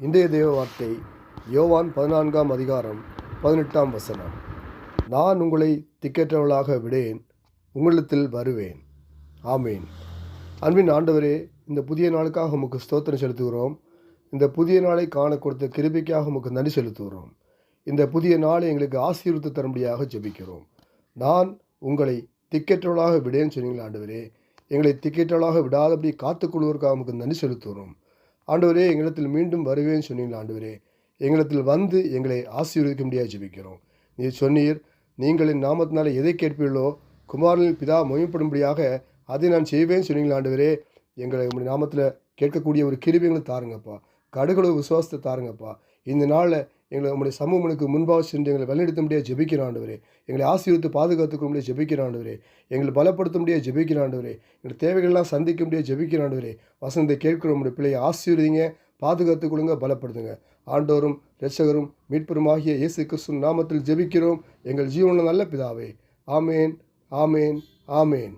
இன்றைய தேவ வார்த்தை யோவான் பதினான்காம் அதிகாரம் பதினெட்டாம் வசனம். நான் உங்களை திக்கற்றவளாக விடேன் உங்களிடத்தில் வருவேன். ஆமேன். அன்பின் ஆண்டவரே இந்த புதிய நாளுக்காக உமக்கு ஸ்தோத்திரம் செலுத்துகிறோம். இந்த புதிய நாளை காண கொடுத்த கிருபிக்காக உமக்கு நன்றி செலுத்துகிறோம். இந்த புதிய நாளை எங்களுக்கு ஆசீர்வத்து தரும்படியாக ஜெபிக்கிறோம். நான் உங்களை திக்கற்றவளாக விடேன்னு சொன்னீங்களா ஆண்டவரே. எங்களை திக்கற்றவளாக விடாதபடி காத்துக்கொள்வதற்காக உமக்கு நன்றி செலுத்துகிறோம். ஆண்டவரே எங்களிடத்தில் மீண்டும் வருவேன்னு சொன்னீங்களா ஆண்டவரே. எங்களிடத்தில் வந்து எங்களை ஆசீர்வதிக்க முடியாது ஜெபிக்கிறோம். நீர் சொன்னீர் நீங்கள் என் நாமத்தினால எதை கேட்பீர்களோ குமாரனில் பிதா மொழிப்படும்படியாக அதை நான் செய்வேன் சொன்னீங்களா ஆண்டவரே. எங்களை உங்களுடைய நாமத்தில் கேட்கக்கூடிய ஒரு கிருபிகளை தாருங்கப்பா. கடுகளவு விசுவாசத்தை தாருங்கப்பா. இந்த நாளில் எங்களை உங்களுடைய சமூகங்களுக்கு முன்பாக சென்று எங்களை வழிநடத்த முடியாது ஜெபிக்கிற ஆண்டவரே. எங்களை ஆசீர்வித்து பாதுகாத்துக்க முடியாது ஜெபிக்கிற ஆண்டவரே. எங்களை பலப்படுத்த முடியாது ஜெபிக்கிற ஆண்டவரே. எங்கள் தேவைகள்லாம் சந்திக்க முடியாது ஜெபிக்கிற ஆண்டவரே. வசனத்தை கேட்கிற உங்களுடைய பிள்ளையை ஆசீர்வதிங்க பாதுகாத்து கொடுங்க பலப்படுத்துங்க. ஆண்டோரும் இரட்சகரும் மீட்பருமாகிய இயேசு கிறிஸ்து நாமத்தில் ஜெபிக்கிறோம். எங்கள் ஜீவன நல்ல பிதாவே. ஆமேன் ஆமேன் ஆமேன்.